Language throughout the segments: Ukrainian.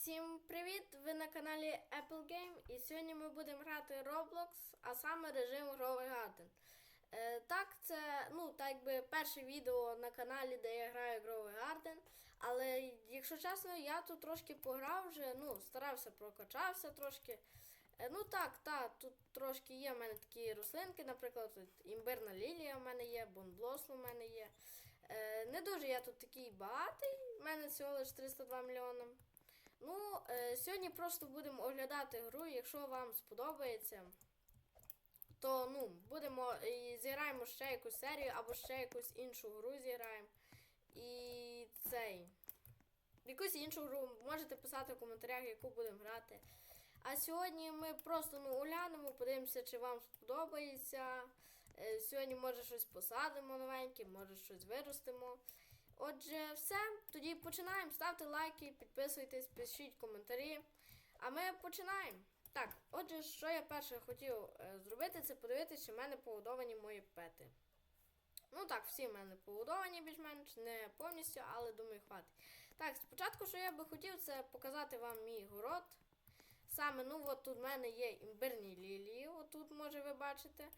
Всім привіт! Ви на каналі Apple Game і сьогодні ми будемо грати Roblox, а саме режим Гровий Garden. Е, так, це ну, так якби перше відео на каналі, де я граю Гровий Garden. Але якщо чесно, я тут трошки пограв вже, ну, старався, прокачався трошки. Е, ну так, так, тут трошки є в мене такі рослинки, наприклад, тут імбирна лілія в мене є, бонблосл у мене є. Е, не дуже я тут такий багатий, в мене всього лише 302 мільйони. Е, сьогодні просто будемо оглядати гру. Якщо вам сподобається, то ну, будемо і зіграємо ще якусь серію або ще якусь іншу гру зіграємо. І цей. Якусь іншу гру можете писати в коментарях, яку будемо грати. А сьогодні ми просто ну, оглянемо, подивимося, чи вам сподобається. Е, Сьогодні може щось посадимо новеньке, може щось виростимо. Отже, все. Тоді починаємо. Ставте лайки, підписуйтесь, пишіть коментарі. А ми починаємо. Так, отже, що я перше хотів е, зробити, це подивитися, чи в мене погодовані мої пети. Ну так, всі в мене погодовані більш-менш, не повністю, але думаю, хватить. Так, спочатку, що я би хотів, це показати вам мій город. Саме, ну от тут в мене є імбирні лілії, отут, може ви бачите.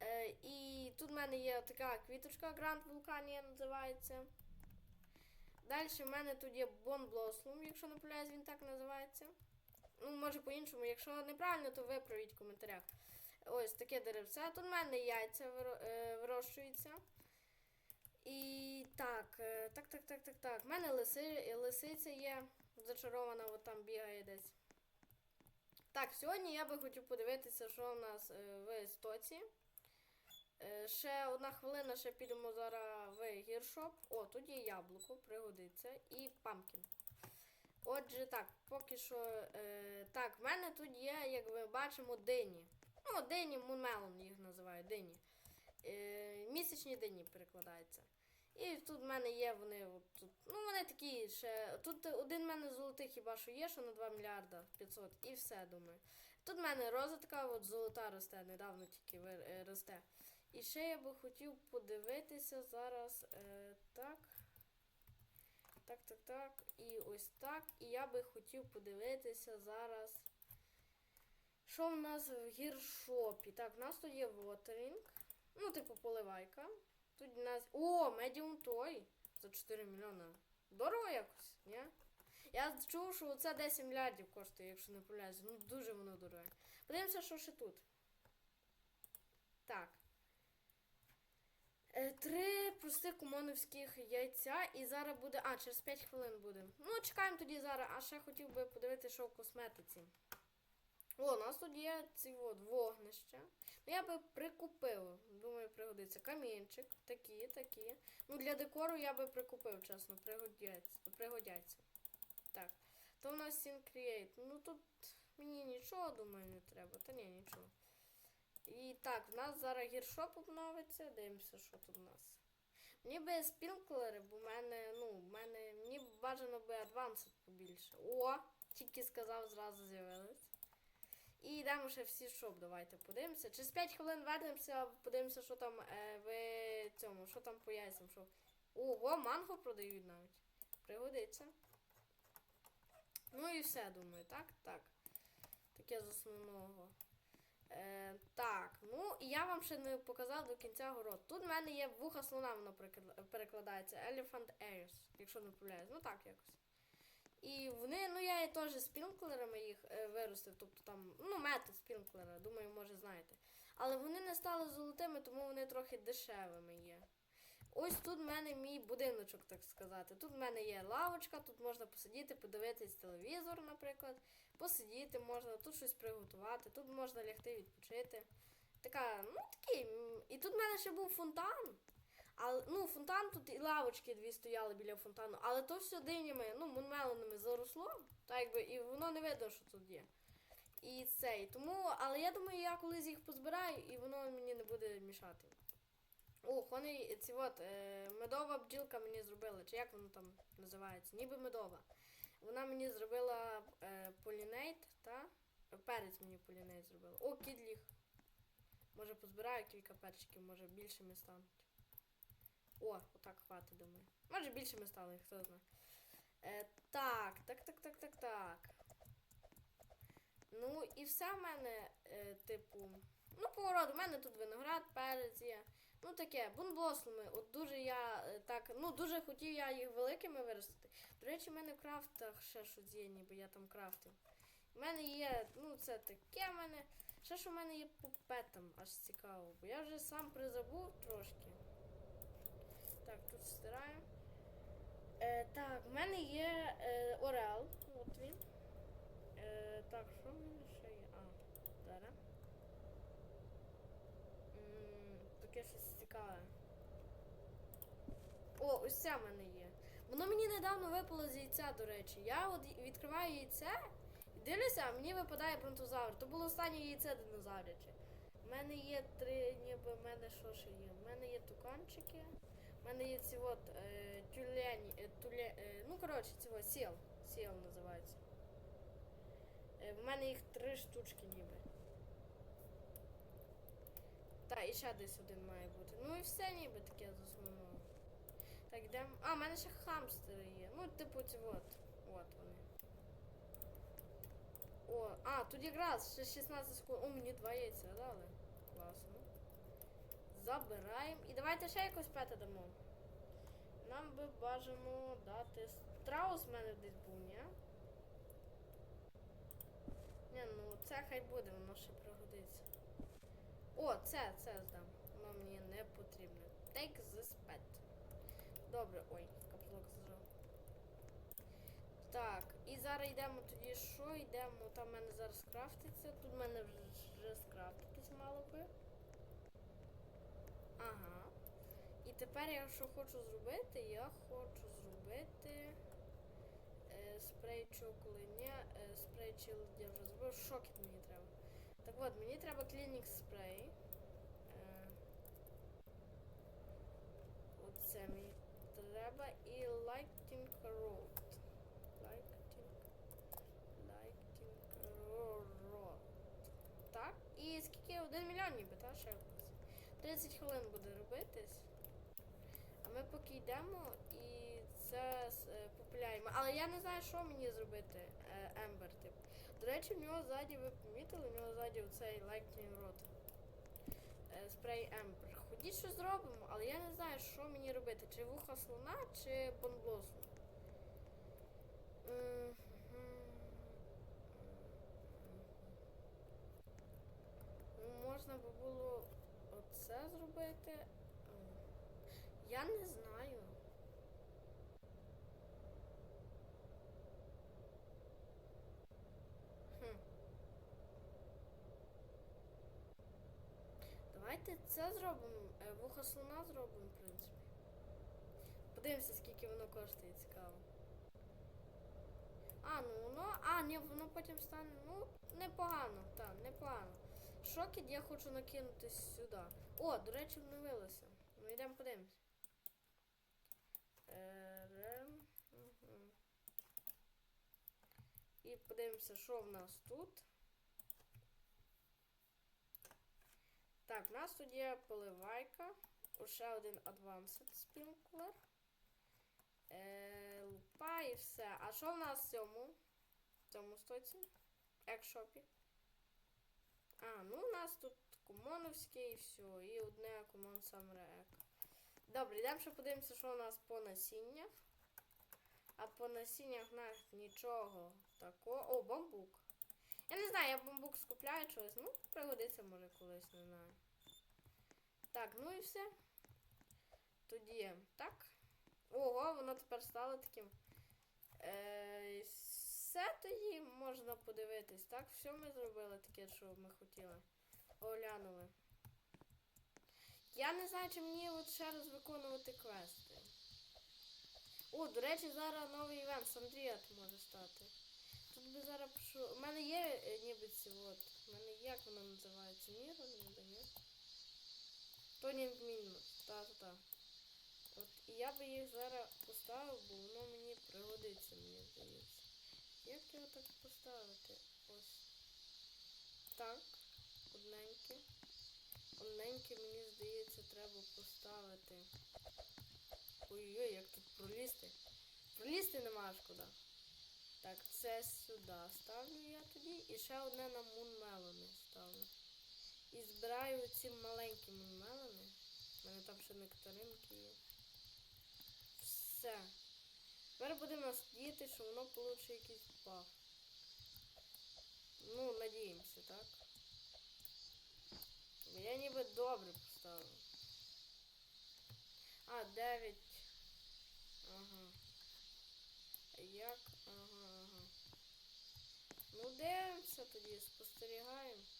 Е, і тут в мене є така квіточка Гранд Вулканія називається. Далі в мене тут є Бон Блослум, якщо не помиляюсь, він так називається. Ну, може по-іншому, якщо неправильно, то виправіть в коментарях. Ось таке деревце. Тут в мене яйця е, вирощуються. І так, е, так, так, так, так, так. В мене лиси, лисиця є зачарована, от там бігає десь. Так, сьогодні я би хотів подивитися, що у нас е, в істоці. Е, Ще одна хвилина, ще підемо зараз в гіршоп. О, є яблуко, пригодиться. І памкін. Отже, так, поки що. Е, так, в мене тут є, як ви бачимо, дині. Ну, дині, мунмелон їх називають, дині. Е, місячні дині перекладаються. І тут в мене є вони. От, тут, ну, вони такі ще. Тут один в мене золотий хіба що є, що на 2 мільярда 500, і все, думаю. Тут в мене роза така от золота росте, недавно тільки е, росте. І ще я би хотів подивитися зараз е, так. Так, так, так. І ось так. І я би хотів подивитися зараз. Що в нас в гіршопі? Так, в нас тут є вотерінг. Ну, типу, поливайка. Тут у нас. О, медіум той. За 4 мільйона. Дорого якось, ні? Я чув, що це 10 мільярдів коштує, якщо не помиляюсь. Ну, дуже воно дороге. Подивимося, що ще тут. Так. Е, Три простих кумоновських яйця, і зараз буде. А, через 5 хвилин буде. Ну, чекаємо тоді зараз, а ще хотів би подивитися, що в косметиці. О, у нас тут є ці от вогнища. Ну, я би прикупив, думаю, пригодиться. Камінчик, такі, такі. Ну, для декору я би прикупив, чесно, пригодяться. пригодяться. Так. То у нас Syncreate. Ну тут мені нічого, думаю, не треба. Та ні, нічого. І так, в нас зараз гіршоп обновиться. Дивимося, що тут у нас. Мені би спінклери, бо в мене, ну, в мене, мені бажано би адвансу побільше. О, тільки сказав, зразу з'явилось. І йдемо ще всі шоп, давайте подивимося. Через 5 хвилин вернемося, подивимося, що там е, в цьому, що там по яйцям. Що... Ого, манго продають навіть. Пригодиться. Ну і все, думаю, так? Так. Таке з основного. Е, так, ну і я вам ще не показав до кінця город. Тут в мене є вуха слона, воно перекладається. Elephant Ears, якщо не помиляюсь. Ну так якось. І вони, ну я і теж спінклерами їх е, виростив, тобто там, ну, метод спінклера, думаю, може знаєте. Але вони не стали золотими, тому вони трохи дешевими є. Ось тут в мене мій будиночок, так сказати. Тут в мене є лавочка, тут можна посидіти, подивитись телевізор, наприклад. Посидіти можна, тут щось приготувати, тут можна лягти відпочити. Така, ну такий. І тут в мене ще був фонтан. Але, ну, фонтан тут і лавочки дві стояли біля фонтану, але то все динями, ну, мунмелонами заросло, так якби, і воно не видно, що тут є. І цей. Тому, але я думаю, я колись їх позбираю, і воно мені не буде мішати. О, вони ці от е, медова бджілка мені зробила, чи як воно там називається? Ніби медова. Вона мені зробила е, полінейт, та? Перець мені полінейт зробила. О, кідліг. Може позбираю кілька перчиків, може більшими стануть. О, отак хватить, думаю. Може більшими стали, хто знає. Е, так, так, так, так, так, так. Ну і все в мене, е, типу. Ну, поворот, у мене тут виноград, перець є. Ну таке, бунблослами. От дуже я е, так, ну дуже хотів я їх великими виростити. До речі, в мене в крафтах ще щось є, ніби я там крафтив. У мене є, ну це таке в мене. Ще що в мене є по петам, аж цікаво. Бо я вже сам призабув трошки. Так, тут стираємо. Е, так, в мене є е, Орел. От він. Е, так, що в мене ще є? А, зараз. М, Таке щось цікаве. О, ось це в мене є. Воно мені недавно випало з яйця, до речі. Я от відкриваю яйце і дивлюся, а мені випадає бронтозавр. То було останнє яйце динозавряче. У мене є три, ніби в мене що ще є? У мене є туканчики. У мене є ці от е, тюлені, е, туле, е, ну коротше, ці от сіл. Сіл називається. Е, в мене їх три штучки ніби. Та, і ще десь один має бути. Ну і все ніби таке з основного. Так, йдемо. А, в мене ще хамстери є. Ну, типу, ці от. От вони. О, а, тут якраз ще 16 секунд. О, мені два яйця дали. Класно. Забираємо. І давайте ще якось пета дамо. Нам би бажано дати. Страус в мене десь був, ні? Ні, ну це хай буде, воно ще пригодиться. О, це, це здам. Воно мені не потрібно. Take this pet. Добре, ой, каплок зажав. Так, і зараз йдемо тоді що? Йдемо, там в мене зараз крафтиться. Тут в мене вже, скрафтитись мало би. Ага. І тепер я що хочу зробити? Я хочу зробити е, спрей чоколиня, е, спрей чилд я вже зробив, шокіт мені треба. Так от, мені треба клінік спрей. Е, оце мені треба і lighting rod. Lighting, lighting rod. Так, і скільки? Один мільйон ніби, та ще якось. 30 хвилин буде робитись. А ми поки йдемо і це е, популяємо. Але я не знаю, що мені зробити, е, Ембер, речі, в нього ззаді, ви помітили, в нього ззаді оцей Lightning Rod. Спрей Ембер. Ходіть що зробимо, але я не знаю, що мені робити. Чи вуха слона, чи бонблосу. Можна би було оце зробити. Я не знаю. Давайте це зробимо. е, Вуха слона зробимо, в принципі. Подивимося, скільки воно коштує, цікаво. А, ну воно. А, ні, воно потім стане. Ну, непогано, так, непогано. Шокіт я хочу накинути сюди. О, до речі, обновилося. Ну йдемо подивимось. Е, рем. І подивимося, що в нас тут. Так, в нас тут є поливайка. Ще один Advanced Sprinkler. Е, лупа і все. А що в нас в цьому? В цьому стоці? Екшопі. А, ну у нас тут комоновське і все. І одне Summer Egg. Добре, йдемо ще подивимося, що у нас по насіннях. А по насіннях в нічого такого. О, бамбук. Я не знаю, я бамбук скупляю чогось. Ну, пригодиться може колись, не знаю. Так, ну і все. Тоді так. Ого, воно тепер стало таким. Е, все тоді можна подивитись. Так, все ми зробили таке, що ми хотіли. Оглянули. Я не знаю, чи мені от ще раз виконувати квести. О, до речі, зараз новий івент Сандріат може стати. Тут би зараз пишу. У мене є е, ніби ці от. У мене як воно називається? Міро, ніби, ні? Тонінг Мінус. Та-та-та. От і я би їх зараз поставив, бо воно мені пригодиться, мені здається. Як його так поставити? Ось. Так. Одненьке. Одненьке, мені здається, треба поставити. Ой-ой, як тут пролізти. Пролізти нема куди. Так, це сюди ставлю я тоді. І ще одне на мунмелони ставлю. І збираю ці маленькі мунмелони. У мене там ще нектаринки є. Все. Тепер будемо надіяти, що воно получить якийсь баф. Ну, надіємося, так? Я ніби добре поставив. А, 9. Ага. Як? Ага, ага. Ну, дивимося тоді, спостерігаємо.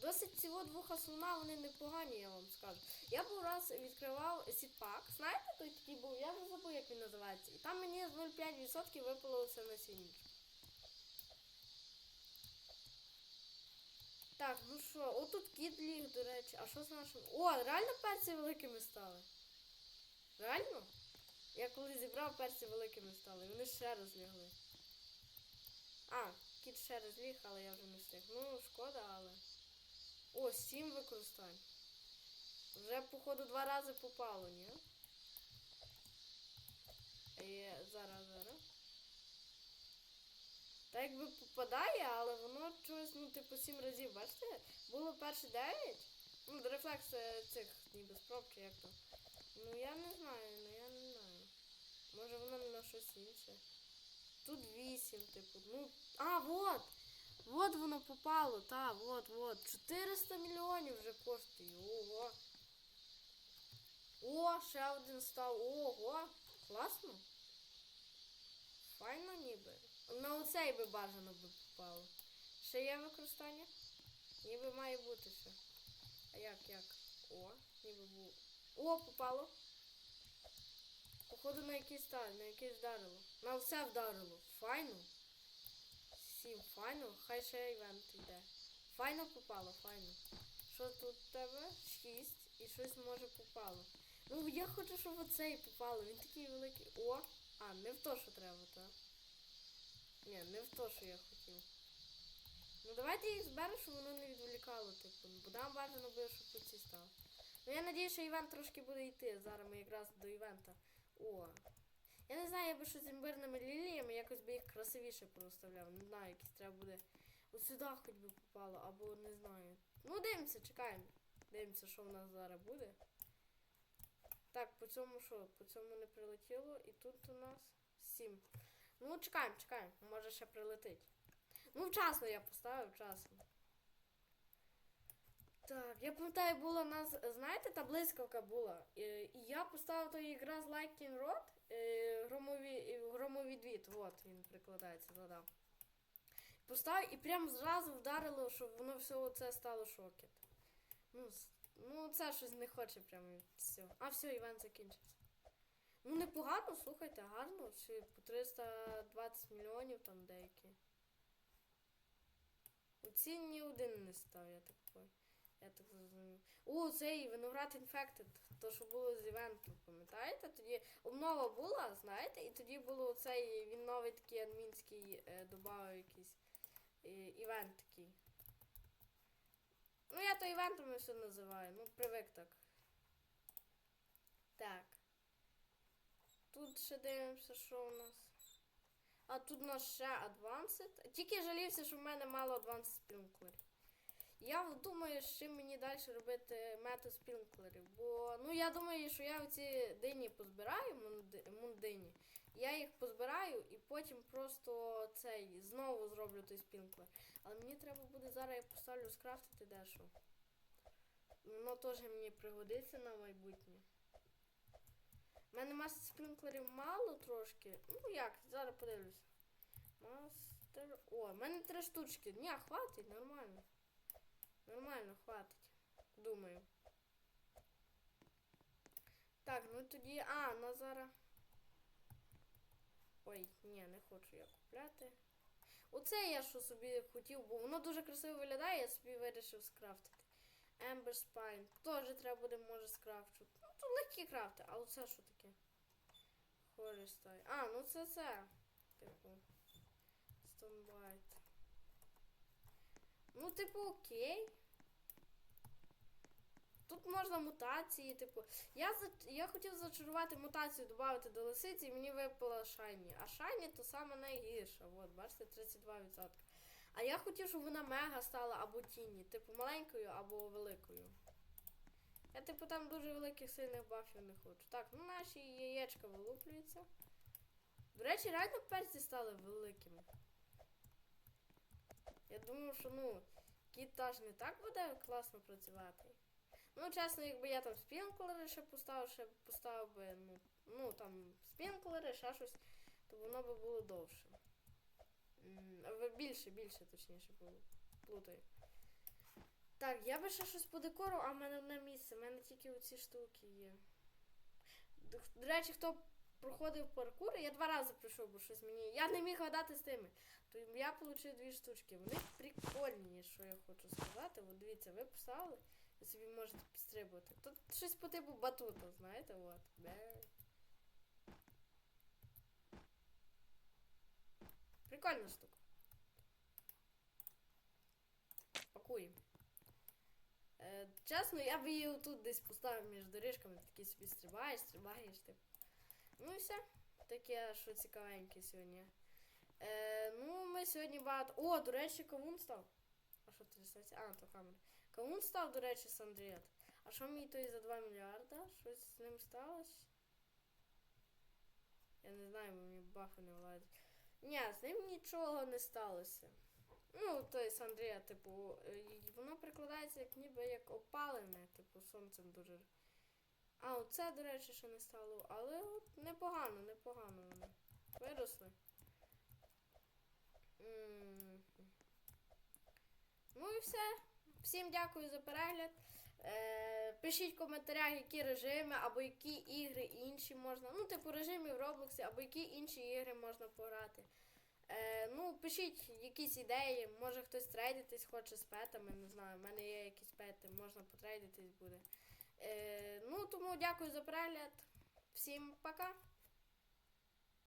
Досить цього двох слона, вони непогані, я вам скажу. Я був раз відкривав сітпак. Знаєте, той такий був, я вже забув, як він називається. І там мені з 0,5% випало все насіннячко. Так, ну що, отут кіт ліг, до речі. А що з нашим? О, реально перці великими стали. Реально? Я коли зібрав перці великими стали, вони ще разлягли. А, кіт ще раз ліг, але я вже не встиг. Ну, шкода, але. О, сім використань. Вже, походу, два рази попало, ні? Е, зараз, зараз. Так якби попадає, але воно чогось, ну, типу, сім разів, бачите? Було перше дев'ять. Ну, рефлекс е, цих ніби спроб, чи як то. Ну я не знаю, ну я не знаю. Може воно на щось інше. Тут вісім, типу. Ну. А, вот! Вот воно попало, та, вот, вот. 400 мільйонів вже коштує. Ого. О, ще один став. Ого. Класно. Файно ніби. На оцей би бажано би попало. Ще є використання? Ніби має бути ще. А як, як? О, ніби був. О, попало. Походу на якийсь сталь, на якийсь вдарило. На все вдарило. Файно. Сім, файно. Хай ще івент йде. Файно попало, файно. Що тут в тебе? Шість. І щось може попало. Ну я хочу, щоб оцей попало. Він такий великий. О! А, не в то, що треба, так? Ні, не в то, що я хотів. Ну давайте їх зберемо, щоб воно не відволікало, типу. Бо нам бажано було, щоб ці став. Ну я надію, що івент трошки буде йти. Зараз ми якраз до івента. О. Я не знаю, я би щось з імбирними ліліями, якось би їх красивіше проставляв. Не знаю, якісь треба буде. От сюди хоч би попало, або не знаю. Ну, дивимося, чекаємо. Дивимося, що в нас зараз буде. Так, по цьому що? По цьому не прилетіло. І тут у нас 7. Ну, чекаємо, чекаємо. Може ще прилетить. Ну, вчасно я поставив, вчасно. Так, я пам'ятаю, була у нас, знаєте, та блискавка була. Е, І я поставив той якраз Lightning Rod, е, громові, громовідвід, от він прикладається, згадав. Поставив і прям зразу вдарило, щоб воно все оце стало шокет. Ну, ну це щось не хоче прямо все. А все, івент закінчився. Ну непогано, слухайте, гарно. Ще по 320 мільйонів там деякі. Ні один не став, я так. Я так зрозумів. О, цей виноград Infected, то що було з івенту, пам'ятаєте? Тоді обнова була, знаєте, і тоді було цей, він новий такий адмінський е, додав якийсь е, івент такий. Ну, я то івентами все називаю, ну, привик так. Так. Тут ще дивимося, що у нас. А тут у нас ще Advanced. Тільки жалівся, що в мене мало Advanced спринклерів. Я думаю, з чим мені далі робити метод спринклерів. Бо ну я думаю, що я оці дині позбираю, мундині. Я їх позбираю і потім просто цей знову зроблю той спринклер. Але мені треба буде зараз я поставлю скрафтити дещо. Воно теж мені пригодиться на майбутнє. У мене мастер спринклерів мало трошки. Ну як, зараз подивлюся. Мастер. О, в мене три штучки. Ні, хватить, нормально. Нормально, хватить. Думаю. Так, ну тоді. А, на зараз. Ой, ні, не хочу я купляти. Оце я що собі хотів, бо воно дуже красиво виглядає, я собі вирішив скрафтити. Ember Spine. Теж треба буде, може, скрафчу. Ну, тут легкі крафти, а оце що таке? Хорістай. А, ну це це. Типу. Stoneblight. Ну, типу, окей. Тут можна мутації, типу. Я, я хотів зачарувати мутацію, додати до лисиці, і мені випало шайні. А шайні то саме найгірше. От, бачите, 32%. А я хотів, щоб вона мега стала або тіні, типу маленькою або великою. Я, типу, там дуже великих сильних бафів не хочу. Так, ну наші яєчка вилуплюються. До речі, реально перці стали великими. Я думав, що ну, кіт теж не так буде класно працювати. Ну, чесно, якби я там спінклери ще поставив, ще поставив би, ну, ну там спінклери, ще щось, то воно би було довше. Більше, більше, точніше, було. Плутаю. Так, я би ще щось по декору, а в мене одне місце, в мене тільки оці штуки є. До речі, хто проходив паркур, я два рази пройшов, бо щось мені. Я не міг гадати з тими. То я отримав дві штучки. Вони прикольні, що я хочу сказати. От дивіться, ви поставили, ви собі можете підстрибувати. Тут щось по типу батута, знаєте, от. Прикольна штука. Пакуємо. Е, чесно, я би її тут десь поставив між доріжками, такий собі стрибаєш, стрибаєш, типу. Ну і все. Таке, що цікавеньке сьогодні. Е, ну, ми сьогодні багато. О, до речі, кавун став. А що трясеться? А, то камера. Кавун став, до речі, з Андрієт. А що мені той за 2 мільярда? Щось з ним сталося? Я не знаю, бо мені бафи не владять. Ні, з ним нічого не сталося. Ну, той з Андрія, типу, е, воно прикладається як ніби як опалене, типу, сонцем дуже. А, оце, до речі, ще не стало. Але от непогано, непогано вони. Виросли. Ну і все. Всім дякую за перегляд. Е, пишіть в коментарях, які режими або які ігри інші можна. Ну, типу режимів в Роблоксі, або які інші ігри можна пограти. Е, ну, пишіть якісь ідеї, може хтось трейдитись хоче з петами, не знаю, в мене є якісь пети, можна потрейдитись буде. Е, ну, тому дякую за перегляд. Всім пока!